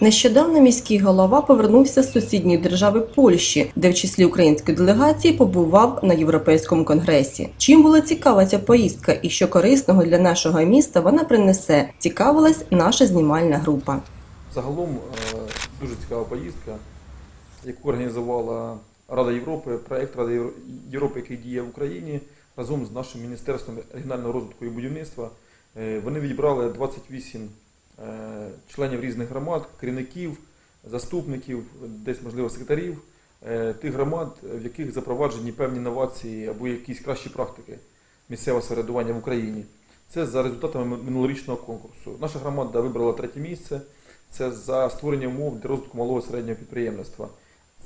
Нещодавно міський голова повернувся з сусідньої держави Польщі, де в числі української делегації побував на європейському конгресі. Чим була цікава ця поїздка і що корисного для нашого міста вона принесе, цікавилась наша знімальна група. Загалом е, дуже цікава поїздка, яку організувала Рада Європи, проект Ради Євро- Європи, який діє в Україні, разом з нашим Міністерством регіонального розвитку і будівництва. Е, Вони відібрали 28 е, членів різних громад, керівників, заступників, десь можливо секретарів е, тих громад, в яких запроваджені певні новації або якісь кращі практики місцевого самоврядування в Україні. Це за результатами минулорічного конкурсу. Наша громада вибрала третє місце. Це за створення умов для розвитку малого і середнього підприємництва.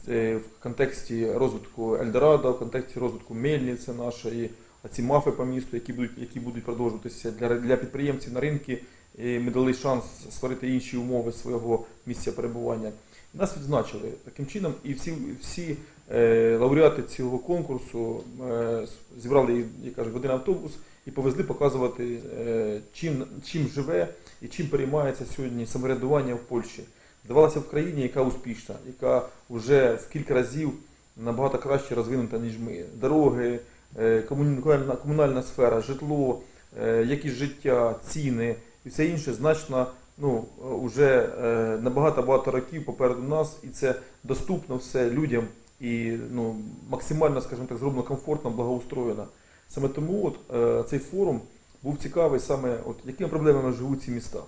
Це в контексті розвитку Ельдорадо, в контексті розвитку мельниці нашої, а ці мафи по місту, які будуть, які будуть продовжуватися для, для підприємців на ринку. Ми дали шанс створити інші умови свого місця перебування. Нас відзначили таким чином, і всі, всі е, лауреати цього конкурсу е, зібрали, як кажуть, в один автобус і повезли показувати, е, чим, чим живе і чим переймається сьогодні самоврядування в Польщі. Здавалося, в країні, яка успішна, яка вже в кілька разів набагато краще розвинута, ніж ми. Дороги, е, комунальна, комунальна сфера, житло, е, якість життя, ціни і все інше значно ну, вже набагато багато років попереду нас, і це доступно все людям і ну, максимально, скажімо так, зроблено комфортно, благоустроєно. Саме тому от, е, цей форум був цікавий саме, от, якими проблемами живуть ці міста,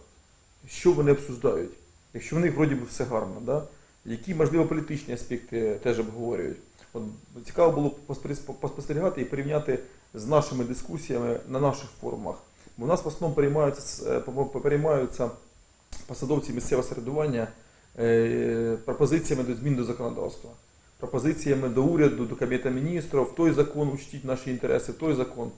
що вони обсуждають, якщо в них вроді би все гарно, да? які, можливо, політичні аспекти теж обговорюють. От, цікаво було поспостерігати і порівняти з нашими дискусіями на наших форумах. В нас в основному переймаються, по- по- переймаються посадовці місцевого середування е, пропозиціями до змін до законодавства пропозиціями до уряду, до Кабінету міністрів, той закон учтіть наші інтереси, той закон.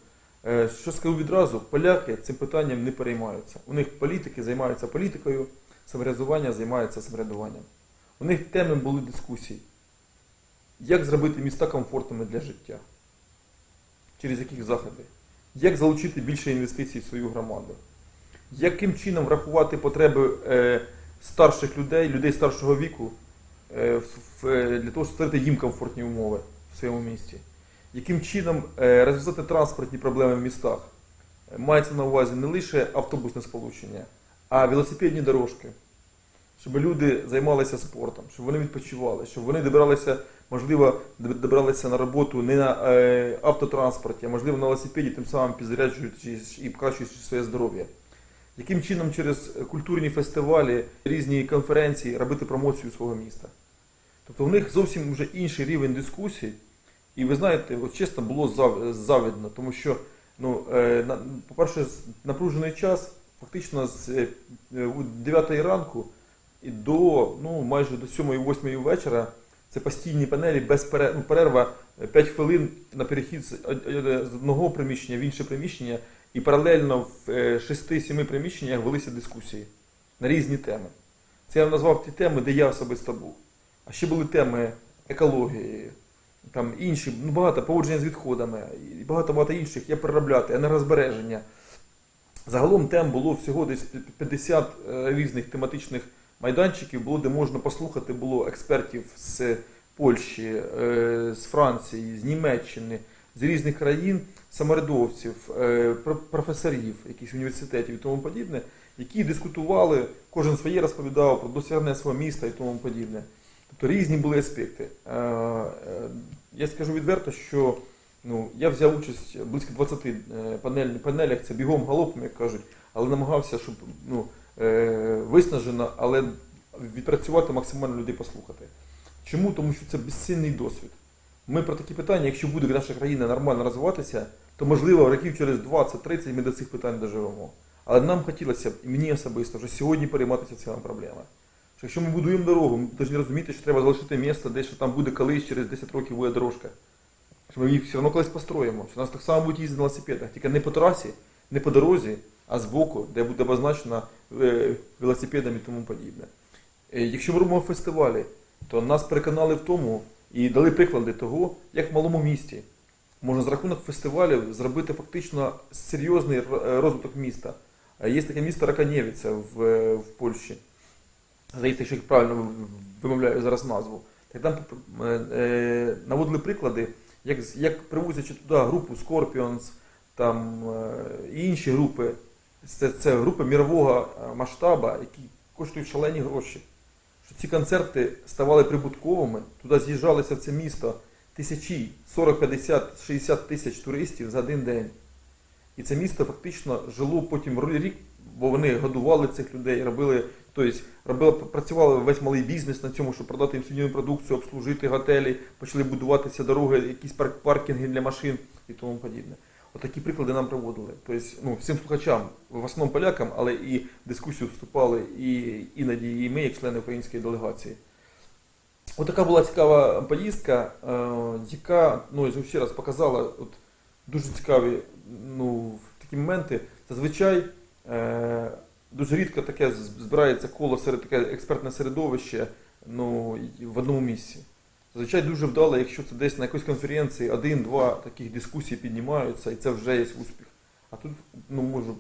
Що скажу відразу, поляки цим питанням не переймаються. У них політики займаються політикою, самоврядування займається самоврядуванням. У них теми були дискусії. Як зробити міста комфортними для життя? Через яких заходи? Як залучити більше інвестицій в свою громаду? Яким чином врахувати потреби е, старших людей, людей старшого віку е, в- для того, щоб створити їм комфортні умови в своєму місті. Яким чином е, розв'язати транспортні проблеми в містах? Е, Мається на увазі не лише автобусне сполучення, а велосипедні дорожки, щоб люди займалися спортом, щоб вони відпочивали, щоб вони добиралися, можливо, добиралися на роботу не на е, автотранспорті, а можливо на велосипеді, тим самим підзаряджуючись і покращуючи своє здоров'я. Яким чином через культурні фестивалі, різні конференції робити промоцію свого міста? Тобто в них зовсім вже інший рівень дискусій. І ви знаєте, от чесно було зав- завідно, тому що, ну, е, по-перше, напружений час, фактично з е, е, 9 ранку і до ну, майже до 7-8 вечора це постійні панелі без пере- ну, перерва 5 хвилин на перехід з од- од- з одного приміщення в інше приміщення, і паралельно в е, 6-7 приміщеннях велися дискусії на різні теми. Це я назвав ті теми, де я особисто був. А ще були теми екології, там інші, ну багато поводження з відходами, і багато багато інших, є переробляти, енергозбереження. Загалом тем було всього десь 50 е, різних тематичних майданчиків, було, де можна послухати було експертів з Польщі, е, з Франції, з Німеччини, з різних країн, саморядовців, е, професорів, якихось університетів і тому подібне, які дискутували, кожен своє розповідав про досягнення свого міста і тому подібне. Тобто різні були аспекти. Е, Я скажу відверто, що ну, я взяв участь близько 20 е, панель, панелях, це бігом галопом, як кажуть, але намагався, щоб ну, виснажено, але відпрацювати максимально людей послухати. Чому? Тому що це безцінний досвід. Ми про такі питання, якщо буде наша країна нормально розвиватися, то можливо років через 20-30 ми до цих питань доживемо. Але нам хотілося б, і мені особисто, вже сьогодні перейматися цими проблемами. Що якщо ми будуємо дорогу, ми повинні розуміти, що треба залишити місце, де що там буде колись через 10 років буде дорожка. Що ми їх все одно колись построїмо. Що нас так само будуть їздити на велосипедах, тільки не по трасі, не по дорозі, а збоку, де буде обозначено е, велосипедами і тому подібне. Е, Якщо ми робимо фестивалі, то нас переконали в тому і дали приклади того, як в малому місті можна з рахунок фестивалів зробити фактично серйозний е, розвиток міста. Є таке місто Раканєвіця в, в Польщі. здається, якщо їх правильно вимовляю зараз назву, так там наводили приклади, як, як привозячи туди групу Scorpions, там і інші групи, це, це групи мірового е, масштабу, які коштують шалені гроші. Що ці концерти ставали прибутковими, туди з'їжджалися в це місто тисячі, 40, 50, 60 тисяч туристів за один день. І це місто фактично жило потім рік, бо вони годували цих людей, робили, тобто робили, працювали весь малий бізнес на цьому, щоб продати їм сувнірну продукцію, обслужити готелі, почали будуватися дороги, якісь парк- паркінги для машин і тому подібне. Отакі приклади нам проводили. Тобто, ну, всім слухачам, в основному полякам, але і в дискусію вступали і іноді і ми, як члени української делегації. Отака була цікава поїздка, е, яка ну, ще раз показала от, дуже цікаві ну, такі моменти. Зазвичай е, дуже рідко таке збирається коло серед таке експертне середовище ну, в одному місці. Зазвичай дуже вдало, якщо це десь на якоїсь конференції один-два таких дискусій піднімаються, і це вже є успіх. А тут, ну можу,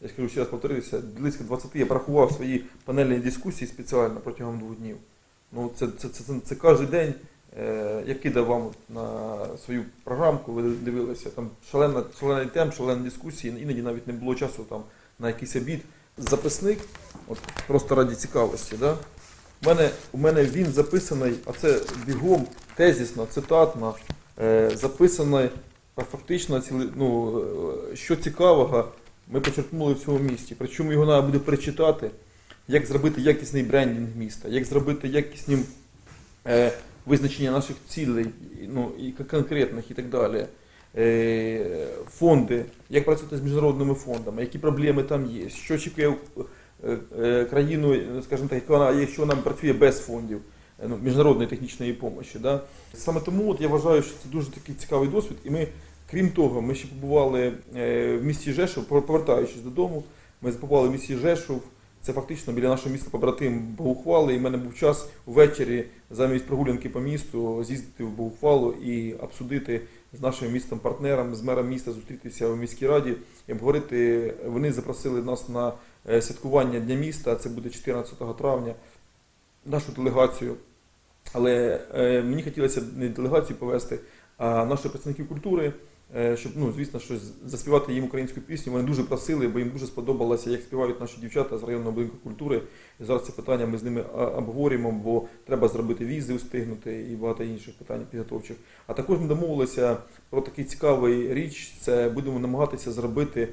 я скажу ще раз повторитися, близько 20 я порахував свої панельні дискусії спеціально протягом двох днів. Ну, це, це, це, це, це кожен день. Е, я кидав вам на свою програмку, ви дивилися, там шалена, шалений темп, шалені дискусії, іноді навіть не було часу там на якийсь обід. Записник, от просто раді цікавості, да? У, мене, у мене він записаний, а це бігом, тезісно, цитатно, е, записаний фактично, ціли, ну, е, що цікавого ми почерпнули в цьому місті. Причому його треба буде перечитати, як зробити якісний брендінг міста, як зробити якісні е, визначення наших цілей, ну, і конкретних і так далі. Е, фонди, як працювати з міжнародними фондами, які проблеми там є, що чекає країну, скажімо так, яка якщо вона працює без фондів е, ну, міжнародної технічної допомоги. Да? Саме тому от я вважаю, що це дуже такий цікавий досвід. І ми, крім того, ми ще побували е, в місті Жешов, повертаючись додому, ми побували в місті Жешов. Це фактично біля нашого міста побратим Богухвали. І в мене був час увечері замість прогулянки по місту з'їздити в Богухвалу і обсудити з нашим містом партнером, з мером міста зустрітися в міській раді і обговорити. Вони запросили нас на е, святкування Дня міста. Це буде 14 травня. Нашу делегацію. Але е, мені хотілося не делегацію повести, а наших працівників культури, е, щоб, ну, звісно, що заспівати їм українську пісню. Вони дуже просили, бо їм дуже сподобалося, як співають наші дівчата з районного будинку культури. І зараз це питання ми з ними обговорюємо, бо треба зробити візи, устигнути і багато інших питань підготовчих. А також ми домовилися про такий цікавий річ. Це будемо намагатися зробити е,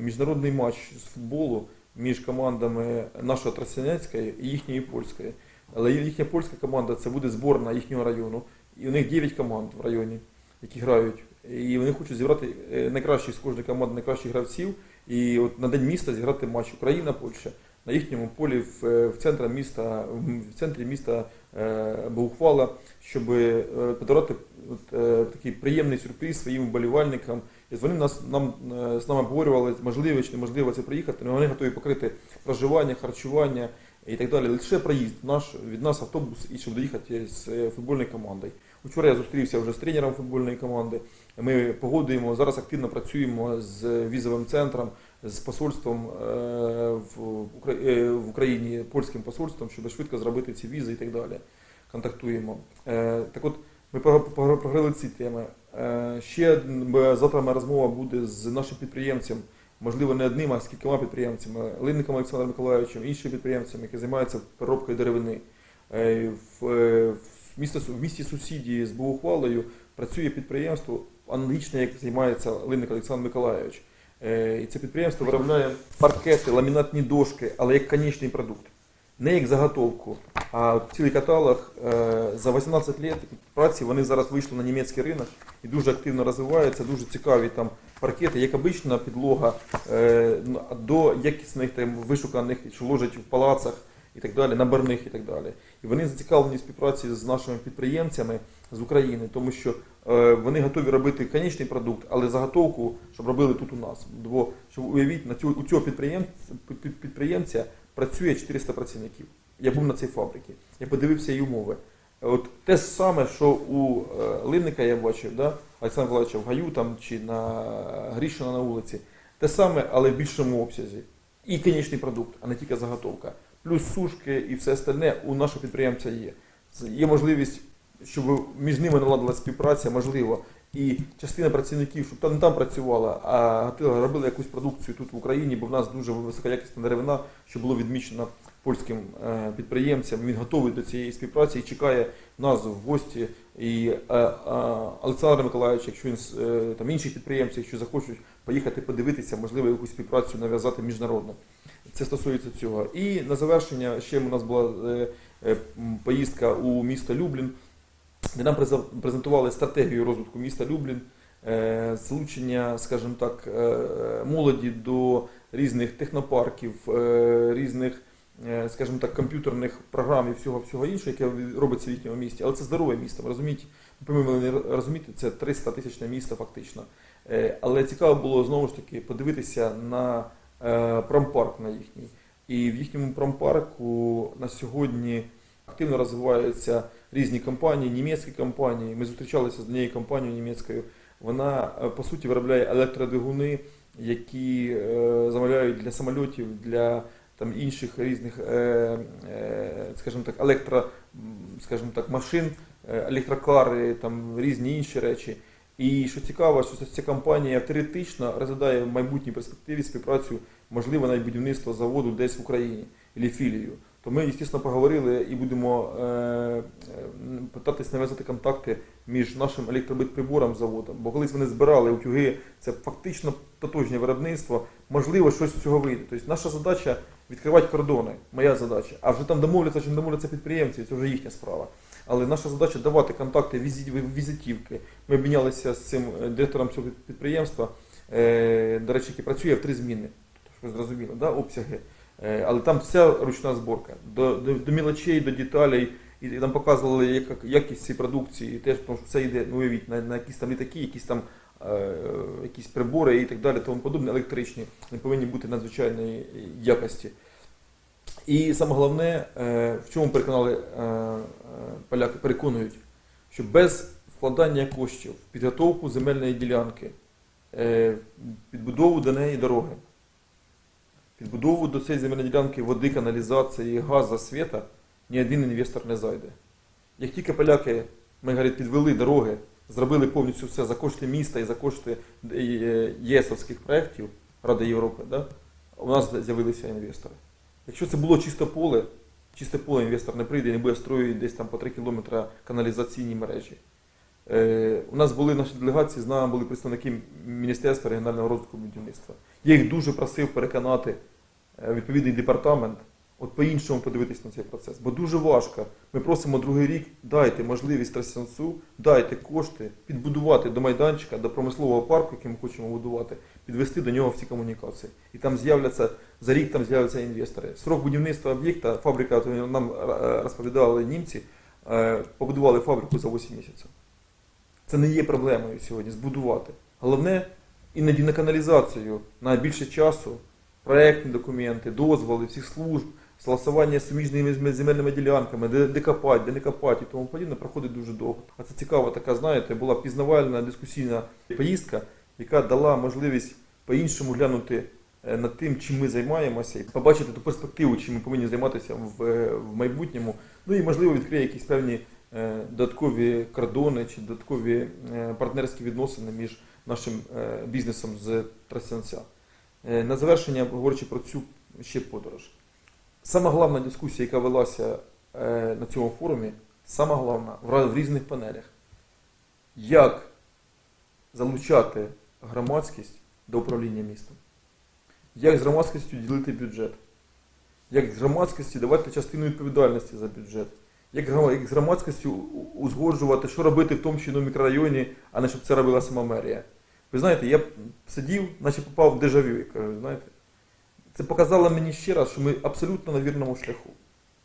міжнародний матч з футболу між командами нашого Тростянецької і їхньої польської. Але їхня польська команда це буде зборна їхнього району. І у них 9 команд в районі, які грають. І вони хочуть зібрати е, найкращих з кожної команди найкращих гравців. І от на день міста зіграти матч Україна-Польща на їхньому полі в, е, центрі міста, в центрі міста е, Богухвала, щоб е, подарувати е, такий приємний сюрприз своїм вболівальникам. І вони нас нам е, з нами обговорювали, можливо чи неможливо це приїхати. вони готові покрити проживання, харчування і так далі. Лише проїзд наш від нас автобус і щоб доїхати з е, футбольною командою. Учора я зустрівся вже з тренером футбольної команди. Ми погодуємо зараз. Активно працюємо з візовим центром, з посольством е, в Укра- в Україні, польським посольством, щоб швидко зробити ці візи і так далі. Контактуємо. Так от ми погр- ці теми. Е, Ще завтра моя розмова буде з нашим підприємцем, можливо, не одним, а з кількома підприємцями, Линником Олександром Миколаївичем, іншими підприємцями, які займаються переробкою деревини. Е, В, е, в, місті сусіді з Богохвалою працює підприємство, аналогічне, як займається Линник Олександр Миколаївич. І це підприємство виробляє паркети, ламінатні дошки, але як конечний продукт. Не як заготовку, а цілий каталог е, за 18 років праці вони зараз вийшли на німецький ринок і дуже активно розвиваються, дуже цікаві там паркети, як обична підлога, е, ну, до якісних там вишуканих, що ложать в палацах і так далі, наборних і так далі. І вони зацікавлені в співпраці з нашими підприємцями з України, тому що е, вони готові робити конечний продукт, але заготовку, щоб робили тут у нас. Бо щоб уявіть, на цього у цього підприємця, під- під- підприємця працює 400 працівників. Я був на цій фабриці, я подивився її умови. От те саме, що у е, Линника я бачив, да? Олександра Миколаївича в гаю там, чи на Грішина на вулиці. Те саме, але в більшому обсязі. І конечний продукт, а не тільки заготовка. плюс сушки і все остальне у нашого підприємця є. Є можливість, щоб між ними наладила співпраця, можливо. І частина працівників, щоб там не там працювала, а робила якусь продукцію тут в Україні, бо в нас дуже високоякісна деревина, що було відмічено польським е, підприємцям. Він готовий до цієї співпраці і чекає нас в гості. І е, е, Олександр Миколаївич, якщо він з, там інші підприємці, якщо захочуть поїхати подивитися, можливо, якусь співпрацю нав'язати міжнародно. Це стосується цього. І на завершення ще у нас була поїздка у місто Люблін, де нам презентували стратегію розвитку міста Люблін, е, залучення, скажімо так, е, молоді до різних технопарків, е, різних, скажімо так, комп'ютерних програм і всього всього іншого, яке робиться в їхньому місті. Але це здорове місто. Ви розумієте, ви повинні розуміти, це 300 тисячне місто фактично. Але цікаво було знову ж таки подивитися на промпарк на їхній. І в їхньому промпарку на сьогодні активно розвиваються різні компанії, німецькі компанії. Ми зустрічалися з однією компанією німецькою. Вона е, по суті виробляє електродвигуни, які е, замовляють для самольотів, для там інших різних, е, скажімо так, електро, скажімо так, машин, електрокари, там різні інші речі. І що цікаво, що ця компанія теоретично розглядає в майбутній перспективі співпрацю, можливо, навіть будівництво заводу десь в Україні або філію. То ми, звісно, поговорили і будемо е, е, питатись нав'язати контакти між нашим електробитприбором заводом. Бо колись вони збирали утюги, це фактично тотожнє виробництво. Можливо, щось з цього вийде. Тобто наша задача відкривати кордони, моя задача. А вже там домовляться чи не домовляться підприємці, це вже їхня справа. Але наша задача давати контакти, візит- візитівки. Ми обмінялися з цим е, директором цього підприємства, до речі, який працює в три зміни. Щоб ви зрозуміли, да, обсяги. Е, Але там вся ручна зборка. До, до, до мілочей, до деталей. І нам показували яка- якість цієї продукції, теж, тому що це йде, ну уявіть, на, на якісь там літаки, якісь там е, якісь прибори і так далі, тому подобне, електричні, вони повинні бути надзвичайної якості. І саме головне, е, в чому переконали е, е, поляки, переконують, що без вкладання коштів в підготовку земельної ділянки, е, підбудову до неї дороги, підбудову до цієї земельної ділянки води, каналізації, газу, світа, ні один інвестор не зайде. Як тільки поляки, ми говорить, підвели дороги, зробили повністю все за кошти міста і за кошти е, ЄСовських проєктів Ради Європи, да, у нас з'явилися інвестори. Якщо це було чисте поле, чисте поле інвестор не прийде і не буде строїти десь там по 3 кілометри каналізаційні мережі. Е, у нас були наші делегації, з нами були представники Міністерства регіонального розвитку будівництва. Я їх дуже просив переконати е, відповідний департамент, от по-іншому подивитись на цей процес. Бо дуже важко. Ми просимо другий рік, дайте можливість Трасянцу, дайте кошти підбудувати до майданчика, до промислового парку, який ми хочемо будувати, підвести до нього всі комунікації. І там з'являться, за рік там з'являться інвестори. Срок будівництва об'єкта, фабрика, нам е, розповідали німці, побудували фабрику за 8 місяців. Це не є проблемою сьогодні збудувати. Головне, іноді на каналізацію на більше часу, проектні документи, дозволи всіх служб, согласування з суміжними земельними ділянками, де, де копати, де не копати і тому подібне, проходить дуже довго. А це цікава така, знаєте, була пізнавальна дискусійна поїздка, яка дала можливість по-іншому глянути е, над тим, чим ми займаємося, і побачити ту перспективу, чим ми повинні займатися в, е, в майбутньому. Ну і можливо відкриє якісь певні додаткові кордони чи додаткові е, партнерські відносини між нашим е, бізнесом з Трасянця. Е, На завершення, говорячи про цю ще подорож. Сама головна дискусія, яка велася е, на цьому форумі, сама головна в різних панелях, як залучати громадськість до управління містом, як з громадськістю ділити бюджет, як з громадськості давати частину відповідальності за бюджет, як як з громадськістю узгоджувати, що робити в тому чи іншому мікрорайоні, а не щоб це робила сама мерія. Ви знаєте, я сидів, наче попав в дежавю, я кажу, знаєте. Це показало мені ще раз, що ми абсолютно на вірному шляху.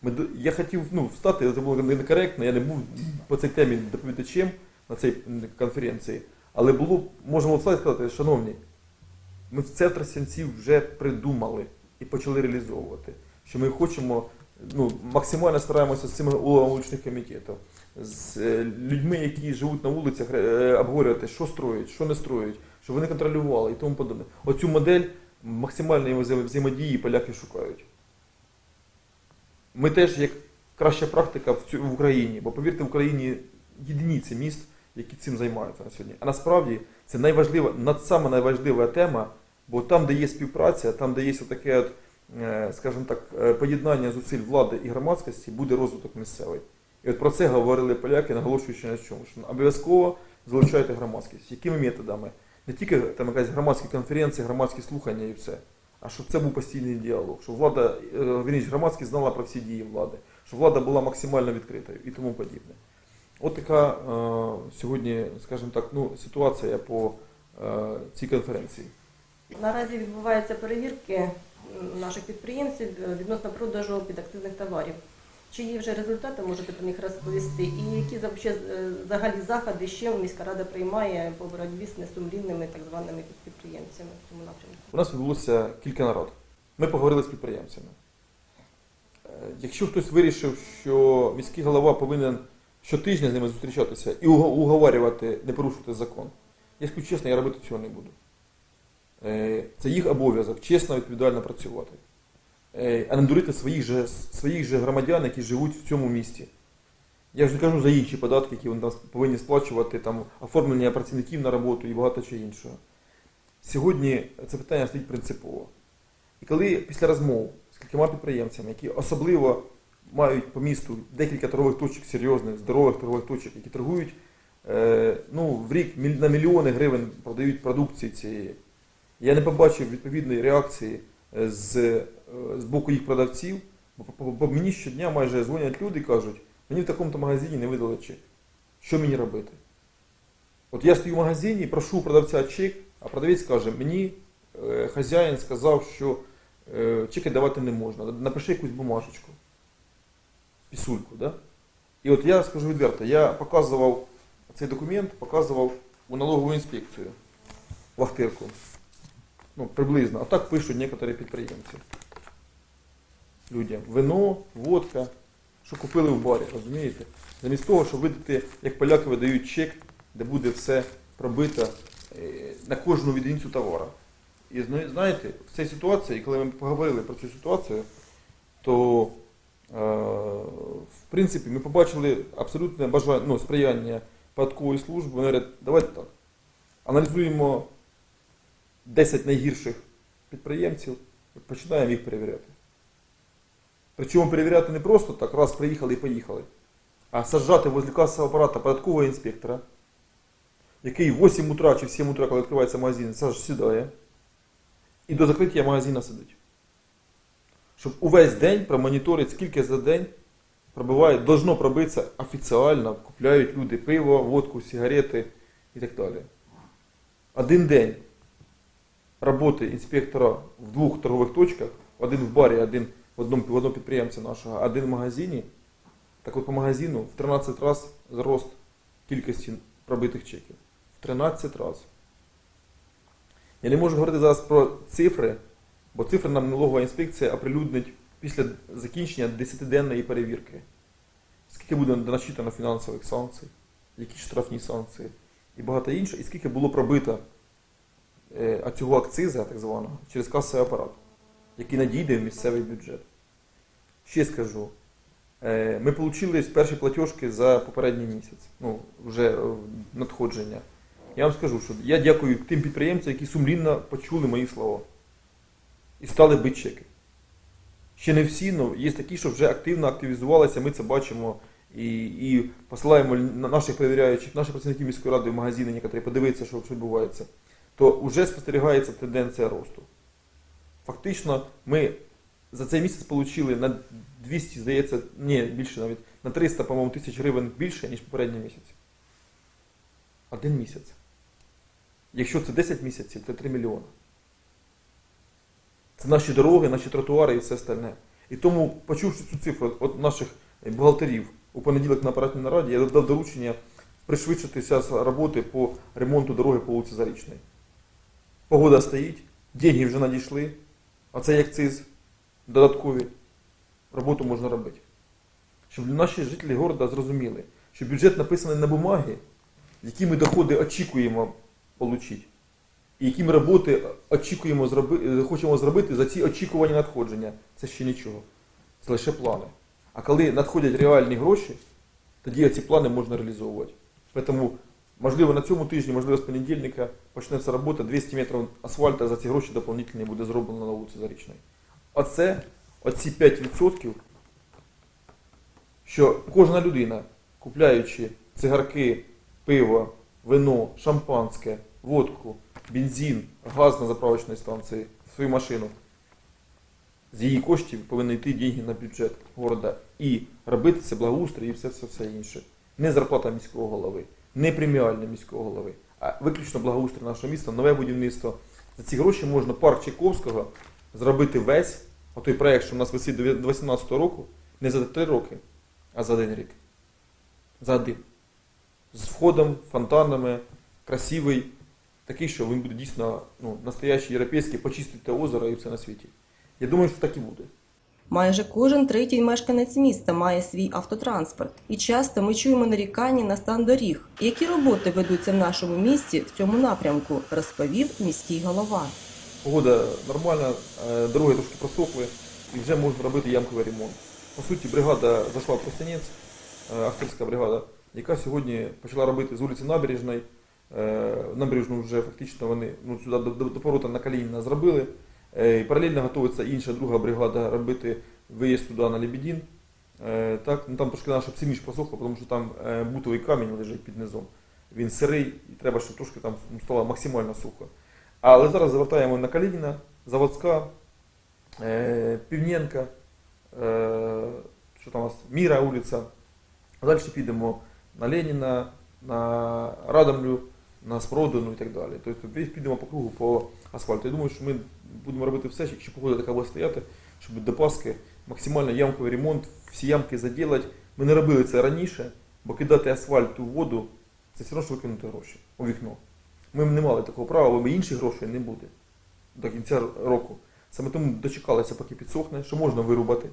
Ми, я хотів ну, встати, це було некоректно, я не був по цій темі доповідачем на цій конференції. Але було, можемо встати і сказати, шановні, ми в це в вже придумали і почали реалізовувати. Що ми хочемо, ну, максимально стараємося з цими головами вуличних комітетів, з е, людьми, які живуть на вулицях, е, обговорювати, що строять, що не строять, щоб вони контролювали і тому подобне. Оцю модель максимальної взаємодії поляки шукають. Ми теж як краща практика в, цю, в Україні, бо повірте, в Україні єдиниці міст, які цим займаються на сьогодні. А насправді це найважлива, над найважлива тема, бо там, де є співпраця, там, де є таке, от, скажімо так, е, поєднання зусиль влади і громадськості, буде розвиток місцевий. І от про це говорили поляки, наголошуючи на чому, що обов'язково залучайте громадськість. Якими методами? Не тільки там якась громадські конференції, громадські слухання і все. А щоб це був постійний діалог, щоб влада, е, вірніше, громадськість знала про всі дії влади, щоб влада була максимально відкритою і тому подібне. От така е, сьогодні, скажімо так, ну, ситуація по е, цій конференції. Наразі відбуваються перевірки наших підприємців е, відносно продажу підакцизних товарів. Чи є вже результати, можете про них розповісти? І які взагалі, е, заходи ще міська рада приймає по боротьбі з несумлінними так званими підприємцями в цьому напрямку? У нас відбулося кілька народ. Ми поговорили з підприємцями. Е, Якщо хтось вирішив, що міський голова повинен щотижня з ними зустрічатися і уго- уговарювати не порушувати закон, я скажу чесно, я робити цього не буду. Е, Це їх обов'язок чесно, відповідально працювати. Е, А не дурити своїх же, своїх же громадян, які живуть в цьому місті. Я ж не кажу за інші податки, які вони там повинні сплачувати, там, оформлення працівників на роботу і багато чого іншого. Сьогодні це питання стоїть принципово. І коли після розмов з кількома підприємцями, які особливо мають по місту декілька торгових точок серйозних, здорових торгових точок, які торгують е, ну, в рік на мільйони гривень продають продукції цієї, я не побачив відповідної реакції е, з, е, з боку їх продавців, бо, мені щодня майже дзвонять люди і кажуть, мені в такому-то магазині не видали чек. Що мені робити? От я стою в магазині, прошу продавця чек, а продавець каже, мені е, хазяїн сказав, що чеки давати не можна. Напиши якусь бумажечку. Пісульку, да? І от я скажу відверто, я показував цей документ, показував у налогову інспекцію в Ахтирку. Ну, приблизно. А так пишуть некоторі підприємці. Людям. Вино, водка, що купили в барі, розумієте? Замість того, щоб видати, як поляки видають чек, де буде все пробито е, на кожну одиницю товару. І знаєте, в цій ситуації, коли ми поговорили про цю ситуацію, то е, в принципі ми побачили абсолютне бажання, ну, сприяння податкової служби. Вони говорять, давайте так. Аналізуємо 10 найгірших підприємців і починаємо їх перевіряти. Причому перевіряти не просто так, раз приїхали і поїхали, а саджати возле касового апарата податкового інспектора, який в 8 утра чи в 7 утра, коли відкривається магазин, сідає, і до закриття магазина сидить. Щоб увесь день промоніторити, скільки за день пробиває, должно пробитися офіціально, купляють люди пиво, водку, сигарети і так далі. Один день роботи інспектора в двох торгових точках, один в барі, один в одному, в одному підприємці нашого, один в магазині, так от по магазину в 13 разів зрост кількості пробитих чеків. В 13 разів. Я не можу говорити зараз про цифри, бо цифри нам налогова інспекція оприлюднить після закінчення 10-денної перевірки. Скільки буде насчитано фінансових санкцій, які штрафні санкції і багато інше, і скільки було пробито е, цього акциза, так званого, через касовий апарат, який надійде в місцевий бюджет. Ще скажу, е, ми отримали перші платіжки за попередній місяць, ну, вже е, надходження. Я вам скажу, що я дякую тим підприємцям, які сумлінно почули мої слова і стали бити чеки. Ще не всі, але є такі, що вже активно активізувалися, ми це бачимо і, і посилаємо на наших перевіряючих, наших працівників міської ради в магазини, некоторі подивитися, що відбувається, то вже спостерігається тенденція росту. Фактично, ми за цей місяць отримали на 200, здається, ні, більше навіть, на 300, по-моєму, тисяч гривень більше, ніж попередній місяць. Один місяць. Якщо це 10 місяців, це 3 мільйони. Це наші дороги, наші тротуари і все остальне. І тому, почувши цю цифру від наших бухгалтерів у понеділок на апаратній нараді, я дав доручення пришвидшити зараз роботи по ремонту дороги по вулиці Зарічної. Погода стоїть, деньги вже надійшли, а це як циз додаткові. Роботу можна робити. Щоб наші жителі міста зрозуміли, що бюджет написаний на бумагі, які ми доходи очікуємо отримати, і які ми роботи очікуємо зроби, хочемо зробити за ці очікувані надходження. Це ще нічого. Це лише плани. А коли надходять реальні гроші, тоді ці плани можна реалізовувати. Тому, можливо, на цьому тижні, можливо, з понедільника почнеться робота 200 метрів асфальту за ці гроші доповнительні буде зроблено на вулиці Зарічної. Оце, оці 5%, що кожна людина, купляючи цигарки, пиво, вино, шампанське, водку, бензин, газ на заправочній станції, свою машину, з її коштів повинні йти деньги на бюджет города і робити це благоустрій і все, все, все інше. Не зарплата міського голови, не преміальне міського голови, а виключно благоустрій нашого міста, нове будівництво. За ці гроші можна парк Чайковського зробити весь, а той проєкт, що в нас висить до 2018 року, не за три роки, а за один рік. За один. З входом, фонтанами, красивий, такий, що він буде дійсно ну, настоящий європейський, почистити озеро і все на світі. Я думаю, що так і буде. Майже кожен третій мешканець міста має свій автотранспорт, і часто ми чуємо нарікання на стан доріг. Які роботи ведуться в нашому місті в цьому напрямку, розповів міський голова. Погода нормальна, е, дороги трошки просохли і вже можна робити ямковий ремонт. По суті, бригада зайшла в Тростянець, е, акторська бригада, яка сьогодні почала робити з вулиці Набережної. Е, Набережну вже фактично вони ну, сюди до, поворота на Калініна зробили. Е, паралельно готується інша друга бригада робити виїзд туди на Лебедін. Е, Так, ну, там трошки наша псиміш просохла, тому що там е, бутовий камінь лежить під низом. Він сирий, і треба, щоб трошки там стало максимально сухо. Але зараз завертаємо на Калініна, Заводська, Півненка, що там у нас, Міра вулиця. Далі підемо на Леніна, на Радомлю, на Спродину і так далі. Тобто підемо по кругу по асфальту. Я думаю, що ми будемо робити все, якщо погода така буде стояти, щоб до Пасхи максимально ямковий ремонт, всі ямки заділати. Ми не робили це раніше, бо кидати асфальт у воду це все одно, що викинути гроші у вікно. Ми не мали такого права, бо інших грошей не буде до кінця року. Саме тому дочекалися, поки підсохне, що можна вирубати,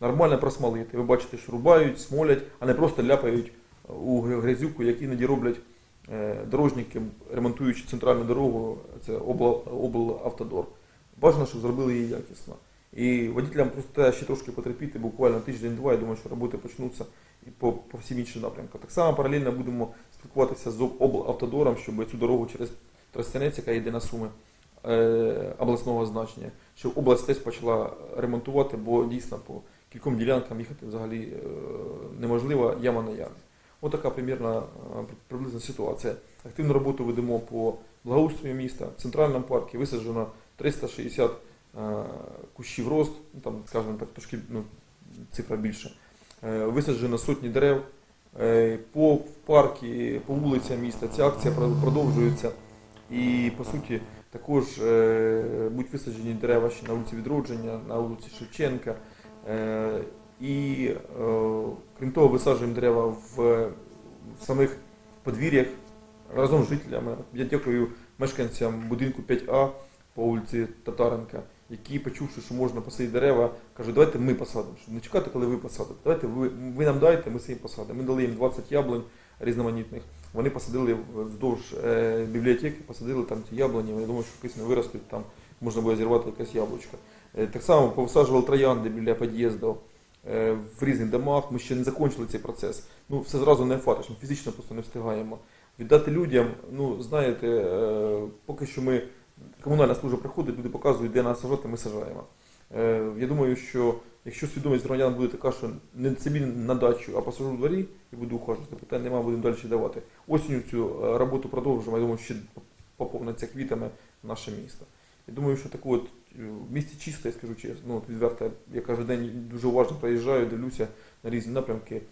нормально просмолити. Ви бачите, що рубають, смолять, а не просто ляпають у грязюку, як іноді роблять дорожники, ремонтуючи центральну дорогу, це обла- облавтодор. Бажано, щоб зробили її якісно. І водителям просто треба ще трошки потерпіти, буквально тиждень-два, я думаю, що роботи почнуться і по, по всім іншим напрямкам. Так само паралельно будемо спілкуватися з облавтодором, щоб цю дорогу через Тростянець, яка йде на Суми, е, обласного значення, щоб область теж почала ремонтувати, бо дійсно по кільком ділянкам їхати взагалі е, неможливо, яма на ямі. Ось така примірна е, приблизна ситуація. Активну роботу ведемо по благоустрою міста. В центральному парку висаджено 360 е, кущів рост, ну, там, скажімо трошки ну, цифра більша. Е, Висаджено сотні дерев. По парку, по вулицям міста ця акція продовжується. І по суті також будуть висаджені дерева ще на вулиці Відродження, на вулиці Шевченка. І е, крім того, висаджуємо дерева в, самих подвір'ях разом з жителями. Я дякую мешканцям будинку 5А по вулиці Татаренка, які, почувши, що можна посадити дерева, кажуть, давайте ми посадимо, щоб не чекати, коли ви посадите. Давайте ви, ви нам дайте, ми самі посадимо. Ми дали їм 20 яблунь різноманітних. Вони посадили вздовж е, бібліотеки, посадили там ці яблуні. Я думаю, що якось не виростуть, там можна буде зірвати якась яблучко. Е, так само повисаджували троянди біля під'їзду в різних домах. Ми ще не закінчили цей процес. Ну, все зразу не фатиш, ми фізично просто не встигаємо. Віддати людям, ну знаєте, е, поки що ми комунальна служба приходить, люди показують, де нас сажати, ми сажаємо. Е, Я думаю, що якщо свідомість громадян буде така, що не собі на дачу, а посажу в дворі і буду ухажувати, питань немає, будемо далі давати. Осінню цю е, роботу продовжимо, я думаю, ще поповниться квітами наше місто. Я думаю, що так от е, в місті чисто, я скажу чесно, ну, от відверто, я кожен день дуже уважно проїжджаю, дивлюся на різні напрямки.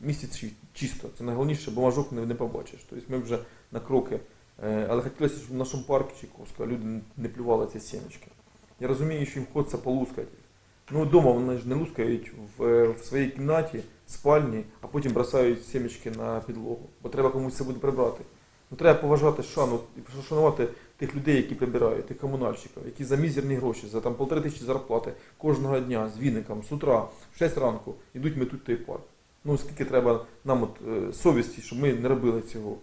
В місті чисто, це найголовніше, бумажок не, не побачиш. Тобто ми вже на кроки. Е, Але хотілося, щоб в нашому парку Чайковського люди не плювали ці сімечки. Я розумію, що їм хочеться полускати. Ну, вдома вони ж не лускають в, е, в своїй кімнаті, спальні, а потім бросають сімечки на підлогу. Бо треба комусь це буде прибрати. Ну, треба поважати шану і шанувати тих людей, які прибирають, тих комунальщиків, які за мізерні гроші, за там полтори тисячі зарплати кожного дня з віником, з утра, в 6 ранку йдуть метуть той парк. Ну, скільки треба нам от, е, совісті, щоб ми не робили цього.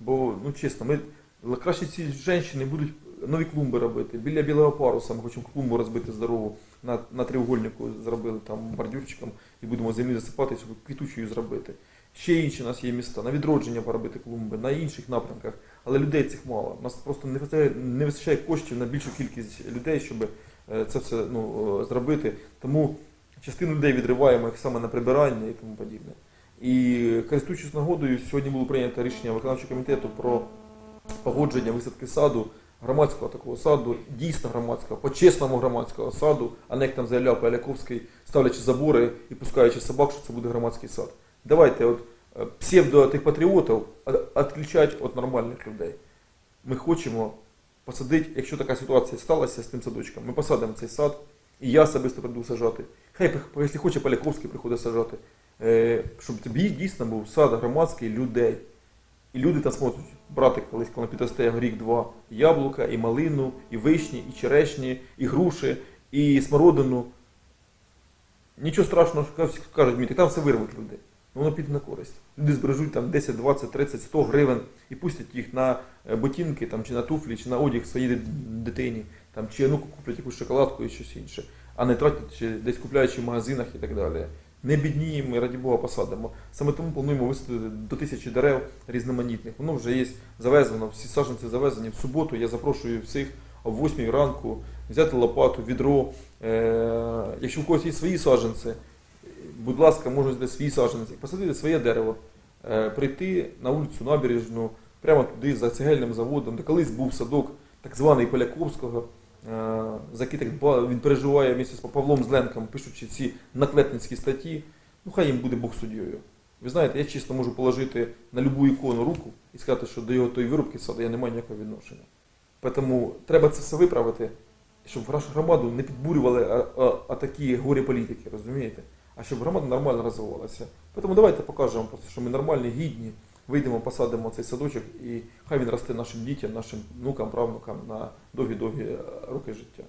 Бо, ну чесно, ми краще ці жінки будуть нові клумби робити. Біля білого паруса ми хочемо клумбу розбити здорову на, на треугольнику зробили там бордюрчиком і будемо землі засипати, щоб квітучою зробити. Ще інші у нас є міста, на відродження поробити клумби, на інших напрямках, але людей цих мало. У нас просто не вистачає, не вистачає коштів на більшу кількість людей, щоб е, це все ну, е, зробити. Тому частину людей відриваємо їх саме на прибирання і тому подібне. І користуючись нагодою, сьогодні було прийнято рішення виконавчого комітету про погодження висадки саду, громадського такого саду, дійсно громадського, по-чесному громадського саду, а не як там заявляв Поляковський, ставлячи забори і пускаючи собак, що це буде громадський сад. Давайте от псевдо тих патріотів відключати від нормальних людей. Ми хочемо посадити, якщо така ситуація сталася з тим садочком, ми посадимо цей сад, і я особисто прийду сажати. Хай, якщо хоче, Поляковський приходить сажати. Щоб тобі дійсно був сад громадський людей. І люди там зможуть брати колись, коли підросте рік-два, яблука, і малину, і вишні, і черешні, і груші, і смородину. Нічого страшного, кажуть, мені, так там все вирвуть люди. Воно піде на користь. Люди збережуть там 10, 20, 30, 100 гривень і пустять їх на е, ботинки, там, чи на туфлі, чи на одяг своїй дитині, там, чи ну, куплять якусь шоколадку і щось інше, а не тратять чи десь купляючи в магазинах і так далі. Не бідніємо, раді Бога, посадимо. Саме тому плануємо висадити до тисячі дерев різноманітних. Воно вже є завезено, всі саджанці завезені. В суботу я запрошую всіх о 8 ранку взяти лопату, відро. Е, якщо у когось є свої саджанці, будь ласка, взяти свій саджанець, посадити своє дерево, е, прийти на вулицю Набережну, прямо туди, за цегельним заводом, де колись був садок так званий Поляковського, е, за який так він переживає місяць з Павлом Зленком, пишучи ці наклепницькі статті. Ну, хай їм буде Бог суддєю. Ви знаєте, я чесно можу положити на любу ікону руку і сказати, що до його тої вирубки саду я не маю ніякого відношення. Тому треба це все виправити, щоб нашу громаду не підбурювали а, а, а такі горі політики, розумієте? А щоб громада нормально розвивалася. Тому давайте покажемо просто, що ми нормальні, гідні, вийдемо, посадимо цей садочок і хай він росте нашим дітям, нашим внукам, правнукам на довгі-довгі е, роки життя.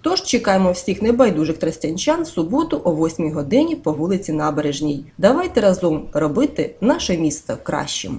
Тож чекаємо всіх небайдужих тростянчан в суботу о 8 годині по вулиці Набережній. Давайте разом робити наше місто кращим.